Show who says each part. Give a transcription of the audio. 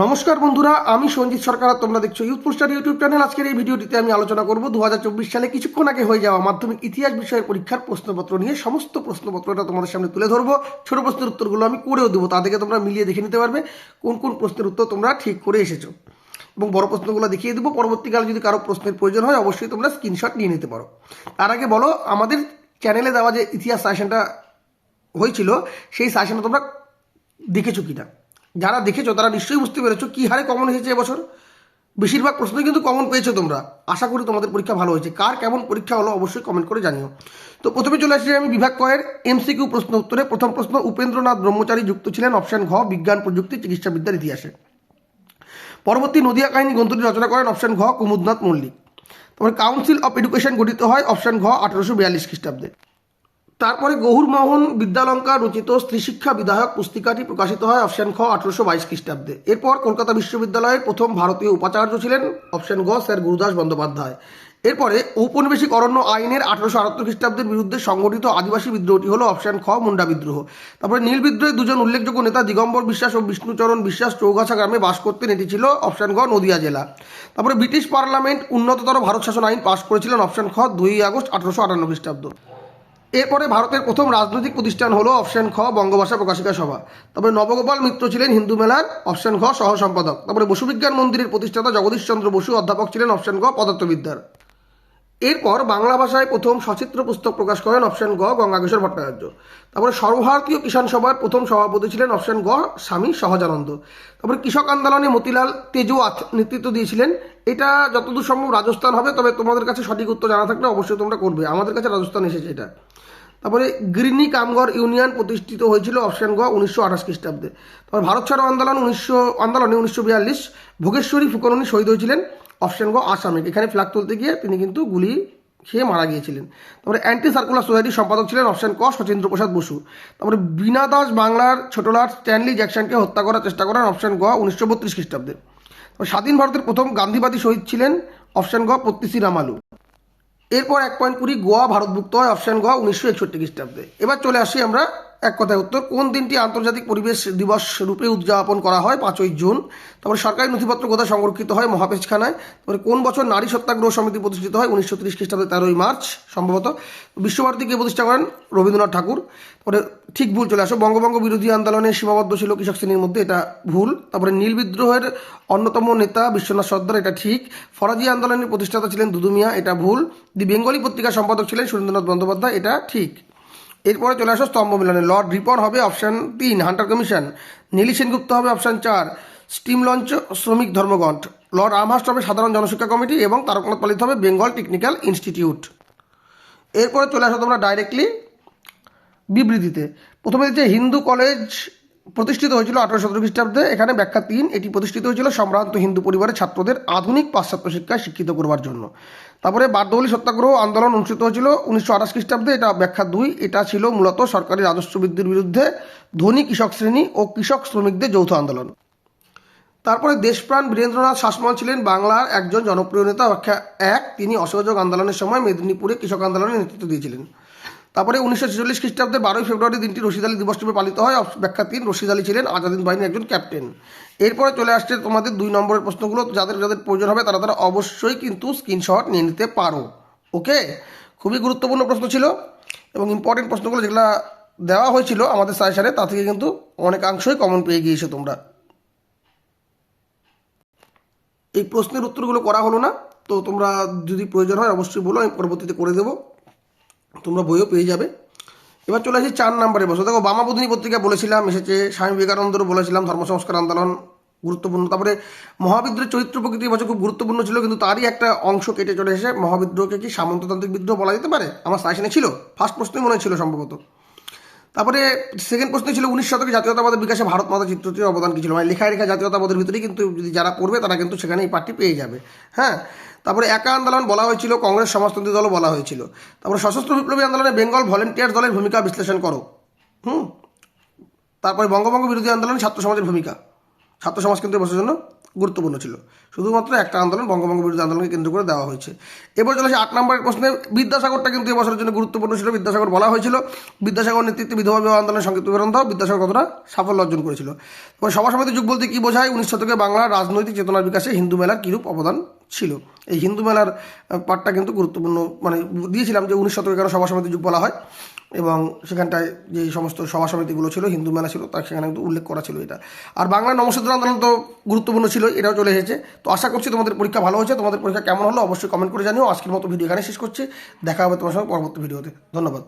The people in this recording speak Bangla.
Speaker 1: নমস্কার বন্ধুরা, আমি সঞ্জিত সরকার তোমরা দেখছ ইউথ পোস্টার ইউটিউব চ্যানেল আজকের এই ভিডিওটিতে আমি আলোচনা করব দু হাজার চব্বিশ সালে কিছুক্ষণ আগে হয়ে যাওয়া মাধ্যমিক ইতিহাস বিষয়ের পরীক্ষার প্রশ্নপত্র নিয়ে। সমস্ত প্রশ্নপত্রটা তোমাদের সামনে তুলে ধরবো। ছোট প্রশ্নের উত্তরগুলো আমি করেও দেবো, তা থেকে তোমরা মিলিয়ে দেখে নিতে পারবে কোন কোন প্রশ্নের উত্তর তোমরা ঠিক করে এসেছ। এবং বড় প্রশ্নগুলো দেখিয়ে দেবো। পরবর্তীকালে যদি কারও প্রশ্নের প্রয়োজন হয়, অবশ্যই তোমরা স্ক্রিনশট নিয়ে নিতে পারো। তার আগে বলো, আমাদের চ্যানেলে দেওয়া যে ইতিহাস সাজেশনটা হয়েছিল, সেই সাজেশনটা তোমরা দেখেছ কিনা? যারা দেখেছ, তারা নিশ্চয়ই বুঝতে পেরেছ কী হারে কমন হয়েছে এবছর। বেশিরভাগ প্রশ্নই কিন্তু কমন পেয়েছ তোমরা। আশা করি তোমাদের পরীক্ষা ভালো হয়েছে। কার কেমন পরীক্ষা হলো অবশ্যই কমেন্ট করে জানিও। তো প্রথমে চলে আসছি আমি বিভাগ কয়ের এমসিকিউ প্রশ্ন উত্তরে। প্রথম প্রশ্ন, উপেন্দ্রনাথ ব্রহ্মচারী যুক্ত ছিলেন অপশন ঘ, বিজ্ঞান, প্রযুক্তি চিকিৎসাবিদ্যার ইতিহাসে। পরবর্তী নদিয়া কাহিনী গ্রন্থটি রচনা করেন অপশন ঘ, কুমুদনাথ মল্লিক। তারপরে কাউন্সিল অফ এডুকেশন গঠিত হয় অপশন ঘ, আঠারোশো বিয়াল্লিশ খ্রিস্টাব্দে। তারপরে গহুরমোহন বিদ্যালঙ্কা রচিত স্ত্রী শিক্ষা বিধায়ক পুস্তিকাটি প্রকাশিত হয় অপশন খ, আঠারোশো বাইশ খ্রিস্টাব্দে। এরপর কলকাতা বিশ্ববিদ্যালয়ের প্রথম ভারতীয় উপাচার্য ছিলেন অপশন গ, স্যার গুরুদাস বন্দ্যোপাধ্যায়। এরপরে ঔপনিবেশিক অরণ্য আইনের আঠারোশো আটাত্তর খ্রিস্টাব্দের বিরুদ্ধে সংগঠিত আদিবাসী বিদ্রোহটি হলো অপশন খ, মুন্ডা বিদ্রোহ। তারপরে নীল বিদ্রোহে দুজন উল্লেখযোগ্য নেতা দিগম্বর বিশ্বাস ও বিষ্ণুচরণ বিশ্বাস চৌগাছা গ্রামে বাস করতেন, এটি ছিল অপশন গ, নদিয়া জেলা। তারপরে ব্রিটিশ পার্লামেন্ট উন্নততর ভারত শাসন আইন পাশ করেছিলেন অপশন খ, দুই আগস্ট আঠারোশো আটান্ন খ্রিস্টাব্দ। এরপরে ভারতের প্রথম রাজনৈতিক প্রতিষ্ঠান হলো অপশন খ, বঙ্গভাষা প্রকাশিকা সভা। তারপরে নবগোপাল মিত্র ছিলেন হিন্দু মেলার অপশন খ সহ সম্পাদক তারপরে বসুবিজ্ঞান মন্দিরের প্রতিষ্ঠাতা জগদীশ চন্দ্র বসু অধ্যাপক ছিলেন অপশন খ পদার্থবিদ্যার। এরপর বাংলা ভাষায় প্রথম সচিত্র পুস্তক প্রকাশ করেন অপশন গ গঙ্গাকেশর ভট্টাচার্য। তারপরে সর্বভারতীয় কিষাণ সভার প্রথম সভাপতি ছিলেন অপশন গ স্বামী সহজানন্দ। তারপরে কৃষক আন্দোলনে মতিলাল তেজুয়াত নেতৃত্ব দিয়েছিলেন। এটা যতদূর সম্ভব রাজস্থান হবে, তবে তোমাদের কাছে সঠিক উত্তর জানা থাকলে অবশ্যই তোমরা করবে। আমাদের কাছে রাজস্থান এসেছে এটা। তারপরে গিরিনি কামগর ইউনিয়ন প্রতিষ্ঠিত হয়েছিল অপশন গ উনিশশো আঠাশ খ্রিস্টাব্দে। তারপর ভারত ছাড়ো আন্দোলন উনিশশো, আন্দোলনে উনিশশো বিয়াল্লিশ। ভোগেশ্বরী ফুকননী শহীদ হয়েছিলেন। অপশন গ আসামিক এখানে ফ্ল্যাগ তুলতে গিয়ে তিনি কিন্তু গুলি খেয়ে মারা গিয়েছিলেন। তারপরে অ্যান্টি সার্কুলার সোসাইটির সম্পাদক ছিলেন অপশন ক সচেন্দ্র প্রসাদ বসু। তারপরে বিনা দাস বাংলার ছোটলাট স্ট্যানলি জ্যাকসনকে হত্যা করার চেষ্টা করেন অপশন গ, উনিশশো বত্রিশ খ্রিস্টাব্দে। স্বাধীন ভারতের প্রথম গান্ধীবাদী শহীদ ছিলেন অপশন গ পত্তিসি রামালু। এরপর এক পয়েন্ট কুড়ি, গোয়া ভারতভুক্ত হয় অপশন গ, উনিশশো একষট্টি খ্রিস্টাব্দে। এবার চলে আসি আমরা এক কথায় উত্তর, কোন দিনটি আন্তর্জাতিক পরিবেশ দিবস রূপে উদযাপন করা হয়? পাঁচই জুন। তারপরে সরকারি নথিপত্র কোথায় সংরক্ষিত হয়? মহাপেজখানায় তারপরে কোন বছর নারী সত্যাগ্রহ সমিতি প্রতিষ্ঠিত হয়? উনিশশো তিরিশ খ্রিস্টাব্দে তেরোই মার্চ, সম্ভবত। বিশ্বভারতী কে প্রতিষ্ঠা করেন? রবীন্দ্রনাথ ঠাকুর। তারপরে ঠিক ভুল চলে আসো। বঙ্গবঙ্গ বিরোধী আন্দোলনে সীমাবদ্ধ ছিল কৃষক শ্রেণির মধ্যে এটা ভুল। তারপরে নীল বিদ্রোহের অন্যতম নেতা বিশ্বনাথ সর্দার, এটা ঠিক। ফরাজি আন্দোলনের প্রতিষ্ঠাতা ছিলেন দুদুমিয়া, এটা ভুল। দি বেঙ্গলি পত্রিকার সম্পাদক ছিলেন সুরেন্দ্রনাথ বন্দ্যোপাধ্যায়, এটা ঠিক। এরপরে চলে আসো স্তম্ভ মিলনে। লর্ড রিপন হবে অপশান তিন, হান্টার কমিশন। নীলি সেনগুপ্ত হবে অপশান চার, স্টিম লঞ্চ শ্রমিক ধর্মঘট লর্ড আমহাস্ট হবে সাধারণ জনশিক্ষা কমিটি এবং তারকনাথ পালিত হবে বেঙ্গল টেকনিক্যাল ইনস্টিটিউট। এরপরে চলে আসো তোমরা ডাইরেক্টলি বিবৃতিতে। প্রথমে দিচ্ছে হিন্দু কলেজ প্রতিষ্ঠিত হয়েছিল আঠারোশো সতেরো খ্রিস্টাব্দে। এখানে ব্যাখ্যা তিন, এটি প্রতিষ্ঠিত হয়েছিল সম্ভ্রান্ত হিন্দু পরিবারের ছাত্রদের আধুনিক পাশ্চাত্য শিক্ষায় শিক্ষিত করবার জন্য। তারপরে বারদৌলি সত্যাগ্রহ আন্দোলন অনুষ্ঠিত হয়েছিল উনিশশো আঠাশ খ্রিস্টাব্দে, এটা ব্যাখ্যা দুই। এটা ছিল মূলত সরকারি রাজস্ব বৃদ্ধির বিরুদ্ধে ধনী কৃষক শ্রেণি ও কৃষক শ্রমিকদের যৌথ আন্দোলন। তারপরে দেশপ্রাণ বীরেন্দ্রনাথ শাসমল ছিলেন বাংলার একজন জনপ্রিয় নেতা, ব্যাখ্যা এক। তিনি অসহযোগ আন্দোলনের সময় মেদিনীপুরে কৃষক আন্দোলনের নেতৃত্ব দিয়েছিলেন। তারপরে উনিশশো ছেচল্লিশ খ্রিস্টাব্দে বারোই ফেব্রুয়ারি দিনটি রশিদ আলী দিবস রূপে পালিত হয়। ব্যাখ্যা তিন, রশিদ আলী ছিলেন আজাদিন বাহিনীর একজন ক্যাপ্টেন। এরপরে চলে আসছে তোমাদের দুই নম্বরের প্রশ্নগুলো। যাদের যাদের প্রয়োজন হবে তারা তারা অবশ্যই কিন্তু স্ক্রিনশট নিয়ে নিতে পারো। ওকে খুবই গুরুত্বপূর্ণ প্রশ্ন ছিল এবং ইম্পর্টেন্ট প্রশ্নগুলো যেগুলো দেওয়া হয়েছিল আমাদের সাজেশনে তা থেকে কিন্তু অনেকাংশই কমন পেয়ে গিয়েছো তোমরা। এই প্রশ্নের উত্তরগুলো করা হলো না, তো তোমরা যদি প্রয়োজন হয় অবশ্যই বলো, আমি পরবর্তীতে করে দেবো। তোমরা বইও পেয়ে যাবে। এবার চলে আসি চার নম্বরে বছর দেখো, বামাবোধিনী পত্রিকা বলেছিলাম, এসেছে, স্বামী বিবেকানন্দরও বলেছিলাম ধর্ম সংস্কার আন্দোলন গুরুত্বপূর্ণ। তারপরে মহাবিদ্রোহের চরিত্র প্রকৃতি বছর খুব গুরুত্বপূর্ণ ছিল, কিন্তু তারই একটা অংশ কেটে চলে এসে মহাবিদ্রোহকে কি সামন্ততান্ত্রিক বিদ্রোহ বলা যেতে পারে? আমার সাইশনে ছিল ফার্স্ট প্রশ্নই মনে ছিল সম্ভবত। তারপরে সেকেন্ড প্রশ্ন ছিল উনিশ শতকে জাতীয়তাবাদের বিকাশে ভারত মাতা চিত্রটির অবদান কী ছিল? মানে লেখা জাতীয়তাবাদের ভিতরেই কিন্তু যদি যারা পড়বে তারা কিন্তু সেখানে এই পাঠটি পেয়ে যাবে। হ্যাঁ? তারপরে একা আন্দোলন বলা হয়েছিল, কংগ্রেস সমাজতন্ত্রী দলও বলা হয়েছিল। তারপরে সশস্ত্র বিপ্লবী আন্দোলনে বেঙ্গল ভলেন্টিয়ার দলের ভূমিকা বিশ্লেষণ করো। হুম? তারপরে বঙ্গবঙ্গ বিরোধী আন্দোলনে ছাত্র সমাজের ভূমিকা। ছাত্র সমাজ কিন্তু বসার জন্য গুরুত্বপূর্ণ ছিল। শুধুমাত্র একটা আন্দোলন বঙ্গবঙ্গ বিরোধী আন্দোলনকে কেন্দ্র করে দেওয়া হয়েছে। এবার চলে আসে আট নম্বরের প্রশ্নে বিদ্যাসাগরটা কিন্তু এবছরের জন্য গুরুত্বপূর্ণ ছিল, বিদ্যাসাগর বলা হয়েছিল। বিদ্যাসাগর নেতৃত্বে বিধবা বিবাহ আন্দোলনের সংক্ষিপ্ত বিবরণ দাও, বিদ্যাসাগর কতটা সাফল্য অর্জন করেছিল। এবার সভা সমিতি যুগ বলতে কী বোঝায়? উনিশ শতকে বাংলার রাজনৈতিক চেতনার বিকাশে হিন্দু মেলার কীরূপ অবদান ছিল। এই হিন্দু মেলার পার্টটা কিন্তু গুরুত্বপূর্ণ মানে দিয়েছিলাম যে উনিশ শতকে কেন সভা সমিতি যুগ বলা হয়। এবং সেখানটায় যে সমস্ত সভা সমিতিগুলো ছিল, হিন্দু মেলা ছিল, তার সেখানে কিন্তু উল্লেখ করা ছিল এটা। আর বাংলা নমসূত্র আন্দোলন তো গুরুত্বপূর্ণ ছিল, এটাও চলে এসেছে। তো আশা করছি তোমাদের পরীক্ষা ভালো হয়েছে, তোমাদের পরীক্ষা কেমন হলো অবশ্যই কমেন্ট করে জানিও। আজকের মতো ভিডিও এখানে শেষ করছি। দেখা হবে তোমার সঙ্গে পরবর্তী ভিডিওতে ধন্যবাদ।